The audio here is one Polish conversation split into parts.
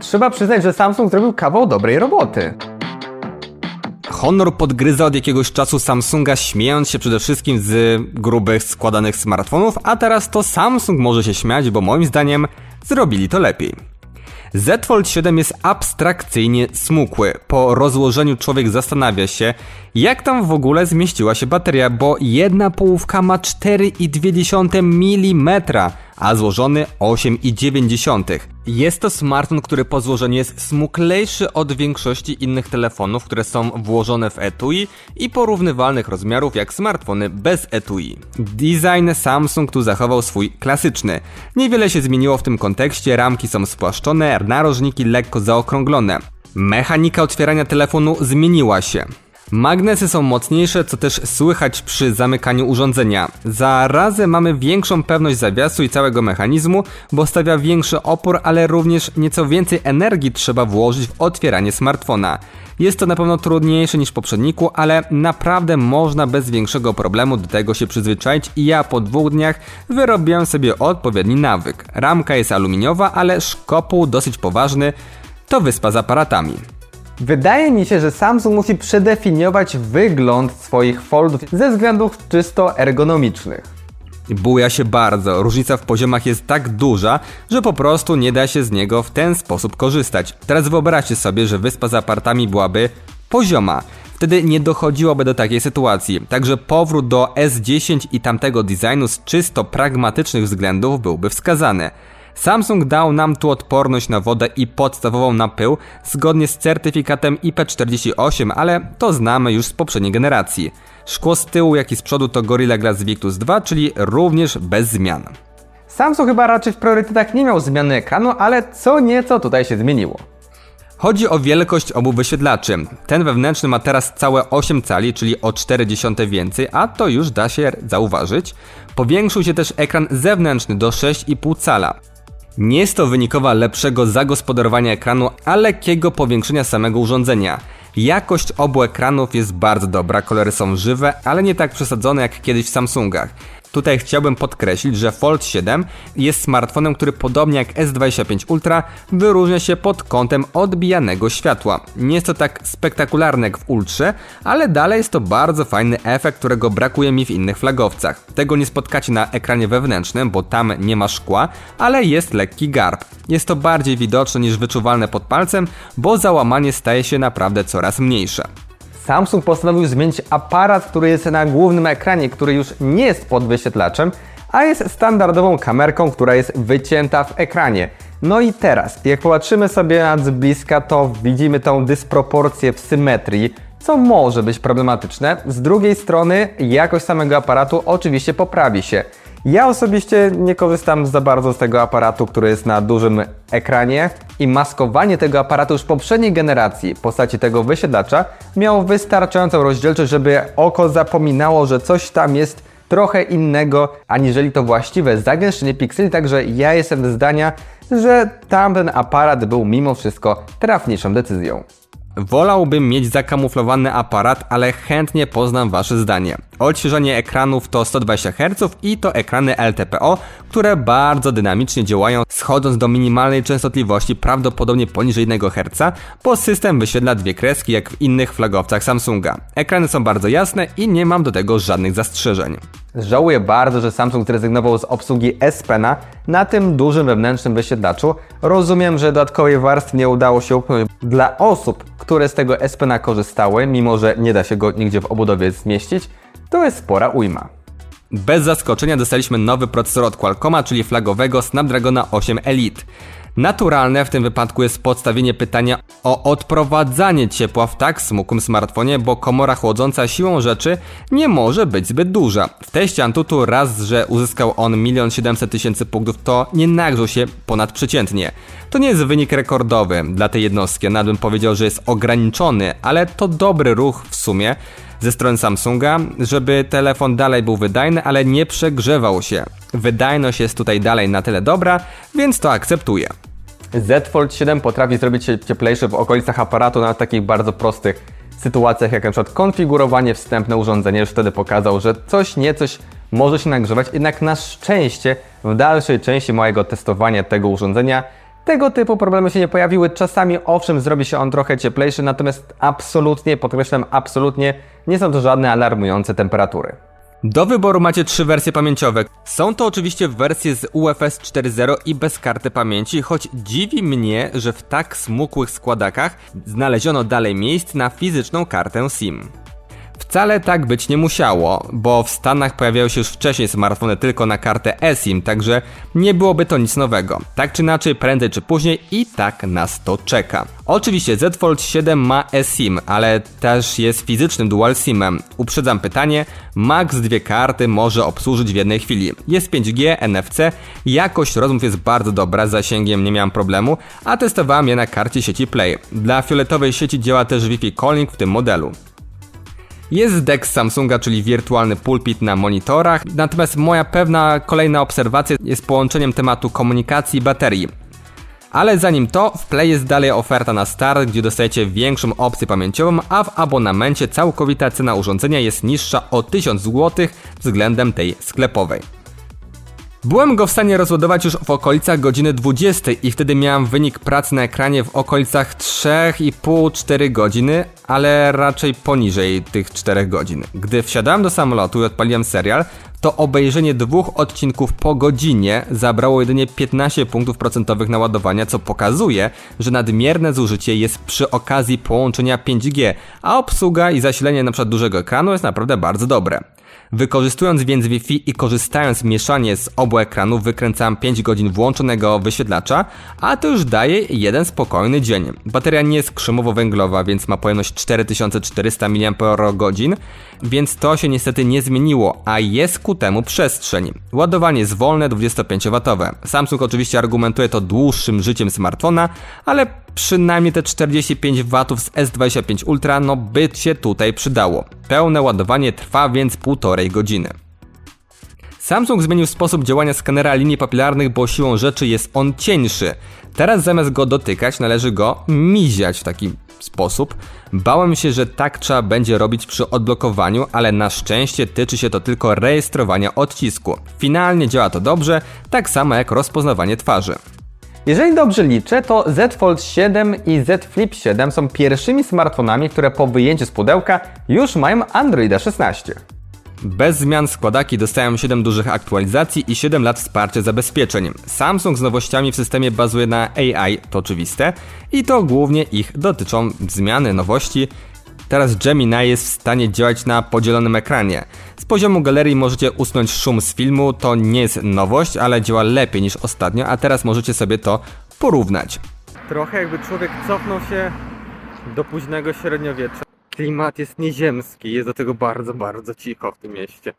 Trzeba przyznać, że Samsung zrobił kawał dobrej roboty. Honor podgryza od jakiegoś czasu Samsunga, śmiejąc się przede wszystkim z grubych, składanych smartfonów, a teraz to Samsung może się śmiać, bo moim zdaniem zrobili to lepiej. Z Fold 7 jest abstrakcyjnie smukły. Po rozłożeniu człowiek zastanawia się, jak tam w ogóle zmieściła się bateria, bo jedna połówka ma 4,2 mm, a złożony 8,9. Jest to smartfon, który po złożeniu jest smuklejszy od większości innych telefonów, które są włożone w etui i porównywalnych rozmiarów jak smartfony bez etui. Design Samsung tu zachował swój klasyczny. Niewiele się zmieniło w tym kontekście, ramki są spłaszczone, narożniki lekko zaokrąglone. Mechanika otwierania telefonu zmieniła się. Magnesy są mocniejsze, co też słychać przy zamykaniu urządzenia. Zarazem mamy większą pewność zawiasu i całego mechanizmu, bo stawia większy opór, ale również nieco więcej energii trzeba włożyć w otwieranie smartfona. Jest to na pewno trudniejsze niż w poprzedniku, ale naprawdę można bez większego problemu do tego się przyzwyczaić i ja po dwóch dniach wyrobiłem sobie odpowiedni nawyk. Ramka jest aluminiowa, ale szkopuł dosyć poważny, to wyspa z aparatami. Wydaje mi się, że Samsung musi przedefiniować wygląd swoich foldów ze względów czysto ergonomicznych. Buja się bardzo, różnica w poziomach jest tak duża, że po prostu nie da się z niego w ten sposób korzystać. Teraz wyobraźcie sobie, że wyspa z apartami byłaby pozioma. Wtedy nie dochodziłoby do takiej sytuacji. Także powrót do S10 i tamtego designu z czysto pragmatycznych względów byłby wskazany. Samsung dał nam tu odporność na wodę i podstawową na pył zgodnie z certyfikatem IP48, ale to znamy już z poprzedniej generacji. Szkło z tyłu jak i z przodu to Gorilla Glass Victus 2, czyli również bez zmian. Samsung chyba raczej w priorytetach nie miał zmiany ekranu, ale co nieco tutaj się zmieniło. Chodzi o wielkość obu wyświetlaczy. Ten wewnętrzny ma teraz całe 8 cali, czyli o 0,4 więcej, a to już da się zauważyć. Powiększył się też ekran zewnętrzny do 6,5 cala. Nie jest to wynikowa lepszego zagospodarowania ekranu, a lekkiego powiększenia samego urządzenia. Jakość obu ekranów jest bardzo dobra, kolory są żywe, ale nie tak przesadzone jak kiedyś w Samsungach. Tutaj chciałbym podkreślić, że Fold 7 jest smartfonem, który podobnie jak S25 Ultra wyróżnia się pod kątem odbijanego światła. Nie jest to tak spektakularne jak w Ultrze, ale dalej jest to bardzo fajny efekt, którego brakuje mi w innych flagowcach. Tego nie spotkacie na ekranie wewnętrznym, bo tam nie ma szkła, ale jest lekki garb. Jest to bardziej widoczne niż wyczuwalne pod palcem, bo załamanie staje się naprawdę coraz mniejsze. Samsung postanowił zmienić aparat, który jest na głównym ekranie, który już nie jest pod wyświetlaczem, a jest standardową kamerką, która jest wycięta w ekranie. No i teraz, jak popatrzymy sobie na z bliska, to widzimy tą dysproporcję w symetrii, co może być problematyczne. Z drugiej strony, jakość samego aparatu oczywiście poprawi się. Ja osobiście nie korzystam za bardzo z tego aparatu, który jest na dużym ekranie i maskowanie tego aparatu już poprzedniej generacji w postaci tego wysiadacza miało wystarczającą rozdzielczość, żeby oko zapominało, że coś tam jest trochę innego, aniżeli to właściwe zagęszczenie pikseli, także ja jestem zdania, że tamten aparat był mimo wszystko trafniejszą decyzją. Wolałbym mieć zakamuflowany aparat, ale chętnie poznam Wasze zdanie. Odświeżanie ekranów to 120 Hz i to ekrany LTPO, które bardzo dynamicznie działają, schodząc do minimalnej częstotliwości prawdopodobnie poniżej 1 Hz, bo system wyświetla dwie kreski jak w innych flagowcach Samsunga. Ekrany są bardzo jasne i nie mam do tego żadnych zastrzeżeń. Żałuję bardzo, że Samsung zrezygnował z obsługi S Pena na tym dużym wewnętrznym wyświetlaczu. Rozumiem, że dodatkowej warstwy nie udało się upchnąć dla osób, które z tego S Pena korzystały, mimo że nie da się go nigdzie w obudowie zmieścić. To jest spora ujma. Bez zaskoczenia dostaliśmy nowy procesor od Qualcomma, czyli flagowego Snapdragona 8 Elite. Naturalne w tym wypadku jest podstawienie pytania o odprowadzanie ciepła w tak smukłym smartfonie, bo komora chłodząca siłą rzeczy nie może być zbyt duża. W teście Antutu raz, że uzyskał on 1 700 tysięcy punktów, to nie nagrzał się ponadprzeciętnie. To nie jest wynik rekordowy dla tej jednostki, nawet bym powiedział, że jest ograniczony, ale to dobry ruch w sumie ze strony Samsunga, żeby telefon dalej był wydajny, ale nie przegrzewał się. Wydajność jest tutaj dalej na tyle dobra, więc to akceptuję. Z Fold 7 potrafi zrobić się cieplejszy w okolicach aparatu na takich bardzo prostych sytuacjach, jak przykład konfigurowanie wstępne urządzenia. Już wtedy pokazał, że coś nie coś może się nagrzewać, jednak na szczęście w dalszej części mojego testowania tego urządzenia tego typu problemy się nie pojawiły. Czasami owszem zrobi się on trochę cieplejszy, natomiast absolutnie, podkreślam absolutnie, nie są to żadne alarmujące temperatury. Do wyboru macie trzy wersje pamięciowe. Są to oczywiście wersje z UFS 4.0 i bez karty pamięci, choć dziwi mnie, że w tak smukłych składakach znaleziono dalej miejsc na fizyczną kartę SIM. Wcale tak być nie musiało, bo w Stanach pojawiały się już wcześniej smartfony tylko na kartę eSIM, także nie byłoby to nic nowego. Tak czy inaczej, prędzej czy później i tak nas to czeka. Oczywiście Z Fold 7 ma eSIM, ale też jest fizycznym dual SIMem. Uprzedzam pytanie, max dwie karty może obsłużyć w jednej chwili. Jest 5G, NFC, jakość rozmów jest bardzo dobra, z zasięgiem nie miałem problemu, a testowałem je na karcie sieci Play. Dla fioletowej sieci działa też Wi-Fi Calling w tym modelu. Jest DeX Samsunga, czyli wirtualny pulpit na monitorach, natomiast moja pewna kolejna obserwacja jest połączeniem tematu komunikacji i baterii. Ale zanim to, w Play jest dalej oferta na start, gdzie dostajecie większą opcję pamięciową, a w abonamencie całkowita cena urządzenia jest niższa o 1000 zł względem tej sklepowej. Byłem go w stanie rozładować już w okolicach godziny 20 i wtedy miałem wynik pracy na ekranie w okolicach 3,5-4 godziny, ale raczej poniżej tych 4 godzin. Gdy wsiadałem do samolotu i odpaliłem serial, to obejrzenie dwóch odcinków po godzinie zabrało jedynie 15 punktów procentowych naładowania, co pokazuje, że nadmierne zużycie jest przy okazji połączenia 5G, a obsługa i zasilenie np. dużego ekranu jest naprawdę bardzo dobre. Wykorzystując więc Wi-Fi i korzystając mieszanie z obu ekranów wykręcałem 5 godzin włączonego wyświetlacza, a to już daje jeden spokojny dzień. Bateria nie jest krzemowo-węglowa, więc ma pojemność 4400 mAh, więc to się niestety nie zmieniło, a jest ku temu przestrzeń. Ładowanie jest wolne 25W. Samsung oczywiście argumentuje to dłuższym życiem smartfona, ale przynajmniej te 45 W z S25 Ultra no by się tutaj przydało. Pełne ładowanie trwa więc półtorej godziny. Samsung zmienił sposób działania skanera linii papilarnych, bo siłą rzeczy jest on cieńszy. Teraz zamiast go dotykać, należy go miziać w taki sposób. Bałem się, że tak trzeba będzie robić przy odblokowaniu, ale na szczęście tyczy się to tylko rejestrowania odcisku. Finalnie działa to dobrze, tak samo jak rozpoznawanie twarzy. Jeżeli dobrze liczę, to Z Fold 7 i Z Flip 7 są pierwszymi smartfonami, które po wyjęciu z pudełka już mają Androida 16. Bez zmian składaki dostają 7 dużych aktualizacji i 7 lat wsparcia zabezpieczeń. Samsung z nowościami w systemie bazuje na AI, to oczywiste, i to głównie ich dotyczą zmiany nowości. Teraz Gemini jest w stanie działać na podzielonym ekranie. Z poziomu galerii możecie usunąć szum z filmu, to nie jest nowość, ale działa lepiej niż ostatnio, a teraz możecie sobie to porównać. Trochę jakby człowiek cofnął się do późnego średniowiecza. Klimat jest nieziemski, jest do tego bardzo, bardzo cicho w tym mieście.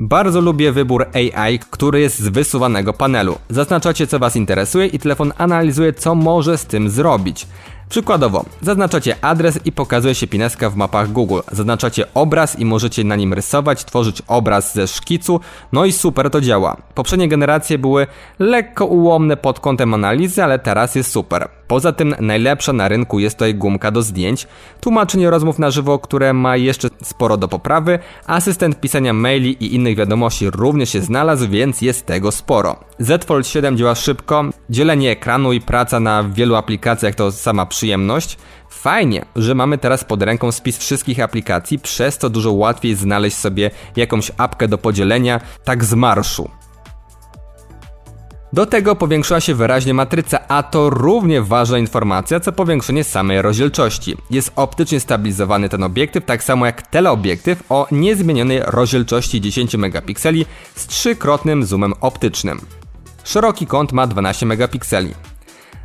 Bardzo lubię wybór AI, który jest z wysuwanego panelu. Zaznaczacie co Was interesuje i telefon analizuje co może z tym zrobić. Przykładowo, zaznaczacie adres i pokazuje się pineska w mapach Google. Zaznaczacie obraz i możecie na nim rysować, tworzyć obraz ze szkicu, no i super to działa. Poprzednie generacje były lekko ułomne pod kątem analizy, ale teraz jest super. Poza tym najlepsza na rynku jest tutaj gumka do zdjęć, tłumaczenie rozmów na żywo, które ma jeszcze sporo do poprawy, asystent pisania maili i innych wiadomości również się znalazł, więc jest tego sporo. Z Fold 7 działa szybko, dzielenie ekranu i praca na wielu aplikacjach to sama przyjemność. Fajnie, że mamy teraz pod ręką spis wszystkich aplikacji, przez to dużo łatwiej znaleźć sobie jakąś apkę do podzielenia, tak z marszu. Do tego powiększyła się wyraźnie matryca, a to równie ważna informacja, co powiększenie samej rozdzielczości. Jest optycznie stabilizowany ten obiektyw, tak samo jak teleobiektyw o niezmienionej rozdzielczości 10 megapikseli z trzykrotnym zoomem optycznym. Szeroki kąt ma 12 megapikseli.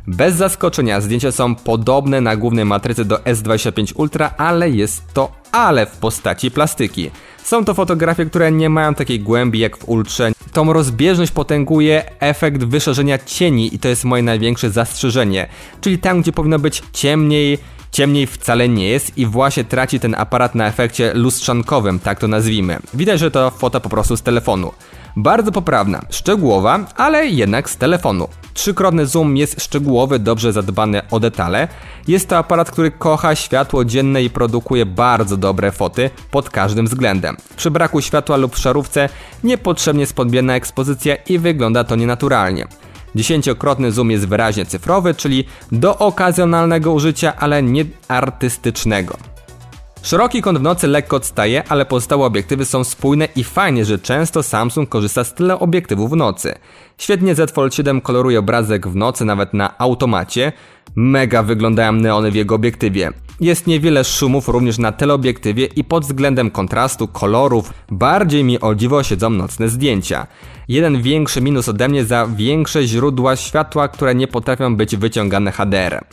Bez zaskoczenia zdjęcia są podobne na głównej matrycy do S25 Ultra, ale jest to ale w postaci plastyki. Są to fotografie, które nie mają takiej głębi jak w Ultrze. Tą rozbieżność potęguje efekt wyszerzenia cieni i to jest moje największe zastrzeżenie. Czyli tam, gdzie powinno być ciemniej, ciemniej wcale nie jest i właśnie traci ten aparat na efekcie lustrzankowym, tak to nazwijmy. Widać, że to foto po prostu z telefonu. Bardzo poprawna, szczegółowa, ale jednak z telefonu. Trzykrotny zoom jest szczegółowy, dobrze zadbany o detale. Jest to aparat, który kocha światło dzienne i produkuje bardzo dobre foty pod każdym względem. Przy braku światła lub w szarówce niepotrzebnie jest podbierna ekspozycja i wygląda to nienaturalnie. Dziesięciokrotny zoom jest wyraźnie cyfrowy, czyli do okazjonalnego użycia, ale nie artystycznego. Szeroki kąt w nocy lekko odstaje, ale pozostałe obiektywy są spójne i fajnie, że często Samsung korzysta z tyle obiektywów w nocy. Świetnie Z Fold 7 koloruje obrazek w nocy nawet na automacie. Mega wyglądają neony w jego obiektywie. Jest niewiele szumów również na teleobiektywie i pod względem kontrastu, kolorów, bardziej mi o dziwo siedzą nocne zdjęcia. Jeden większy minus ode mnie za większe źródła światła, które nie potrafią być wyciągane HDR-em.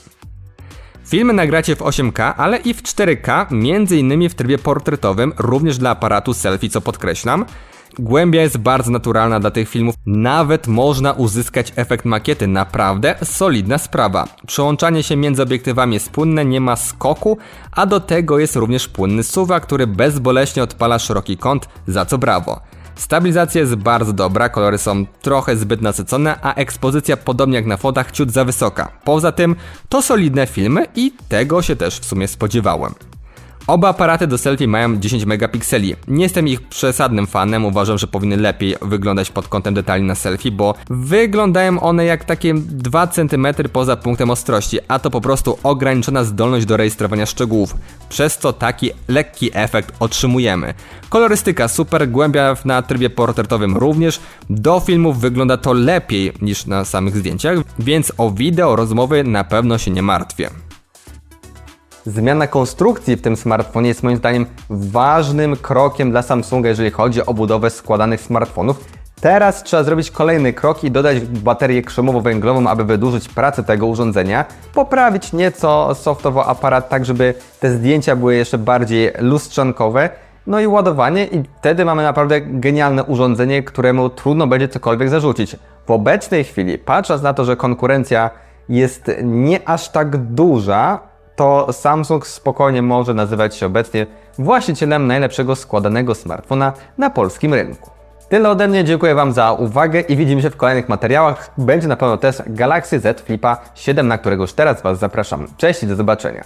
Filmy nagracie w 8K, ale i w 4K, między innymi w trybie portretowym, również dla aparatu selfie, co podkreślam. Głębia jest bardzo naturalna dla tych filmów, nawet można uzyskać efekt makiety, naprawdę solidna sprawa. Przełączanie się między obiektywami jest płynne, nie ma skoku, a do tego jest również płynny suwa, który bezboleśnie odpala szeroki kąt, za co brawo. Stabilizacja jest bardzo dobra, kolory są trochę zbyt nasycone, a ekspozycja podobnie jak na fotach ciut za wysoka. Poza tym to solidne filmy i tego się też w sumie spodziewałem. Oba aparaty do selfie mają 10 megapikseli. Nie jestem ich przesadnym fanem, uważam, że powinny lepiej wyglądać pod kątem detali na selfie, bo wyglądają one jak takie 2 cm poza punktem ostrości, a to po prostu ograniczona zdolność do rejestrowania szczegółów, przez co taki lekki efekt otrzymujemy. Kolorystyka super, głębia na trybie portretowym również. Do filmów wygląda to lepiej niż na samych zdjęciach, więc o wideo rozmowy na pewno się nie martwię. Zmiana konstrukcji w tym smartfonie jest moim zdaniem ważnym krokiem dla Samsunga, jeżeli chodzi o budowę składanych smartfonów. Teraz trzeba zrobić kolejny krok i dodać baterię krzemowo-węglową, aby wydłużyć pracę tego urządzenia, poprawić nieco softowo aparat, tak żeby te zdjęcia były jeszcze bardziej lustrzankowe. No i ładowanie i wtedy mamy naprawdę genialne urządzenie, któremu trudno będzie cokolwiek zarzucić. W obecnej chwili, patrząc na to, że konkurencja jest nie aż tak duża, to Samsung spokojnie może nazywać się obecnie właścicielem najlepszego składanego smartfona na polskim rynku. Tyle ode mnie, dziękuję Wam za uwagę i widzimy się w kolejnych materiałach. Będzie na pewno też Galaxy Z Flipa 7, na którego już teraz Was zapraszam. Cześć i do zobaczenia.